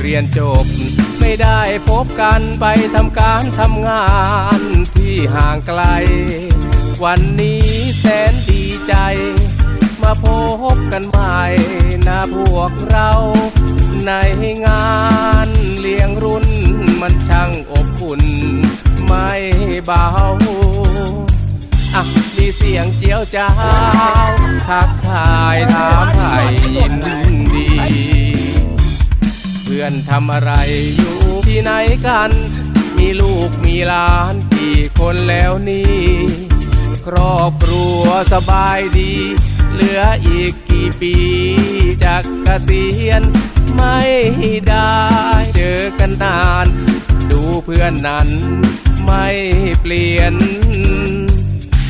เรียนจบ ไม่ได้พบกันไปทำการทำงานที่ห่างไกล วันนี้แสนดีใจ มาพบกันใหม่นะพวกเรา ในงานเลี้ยงรุ่นมันช่างอบอุ่น ไม่เบาอะมีเสียงเจียวจ้าวทักทายถามไทย อนทำอะไรอยู่ที่ไหนกัน มีลูกมีหลานกี่คนแล้วนี่ ครอบครัวสบายดี เหลืออีกกี่ปีจากเกษียณไม่ได้เจอกันนาน ดูเพื่อนนั้นไม่เปลี่ยน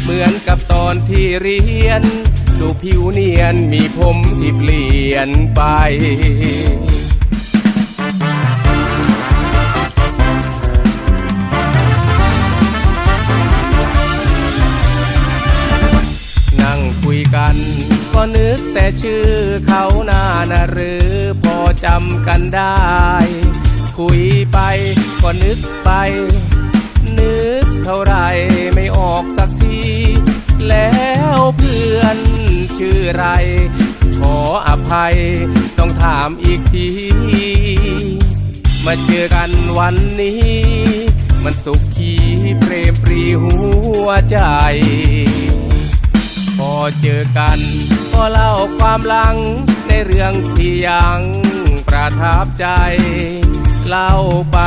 เหมือนกับตอนที่เรียน ดูผิวเนียนมีผมที่เปลี่ยนไป กัน ก็นึกแต่ชื่อเขาหน้านะหรือพอจำกันได้ คุยไปก็นึกไป นึกเท่าไรไม่ออกสักที แล้วเพื่อนชื่อไร ขออภัยต้องถามอีกที มาเจอกันวันนี้ มันสุขขีเปรมปรีหัวใจ พอเจอกันก็เล่าความหลังในเรื่องที่ยังประทับใจ เล่าไป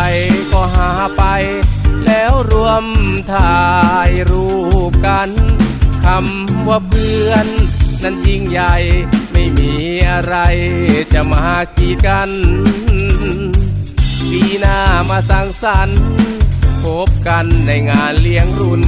ก็หาไป แล้วรวมถ่ายรูปกันคำว่าเพื่อน นั้นยิ่งใหญ่ไม่มีอะไรจะมากีดกันปีหน้ามาสังสรรค์พบกันในงานเลี้ยงรุ่น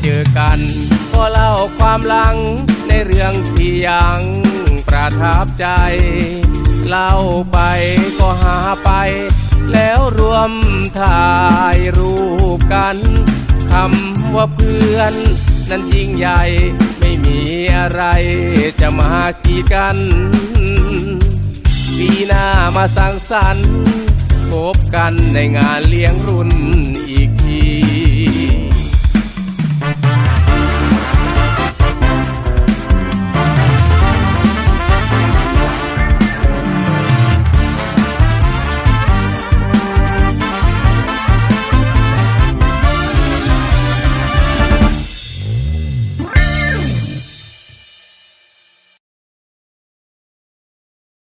เจอกันก็เล่าความหลังในเรื่องที่ยังประทับใจ เล่าไปก็หาไป แล้วรวมถ่ายรูปกันคำว่าเพื่อน นั้นยิ่งใหญ่ไม่มีอะไรจะมากีดกันปีหน้ามาสังสรรค์พบกันในงานเลี้ยงรุ่น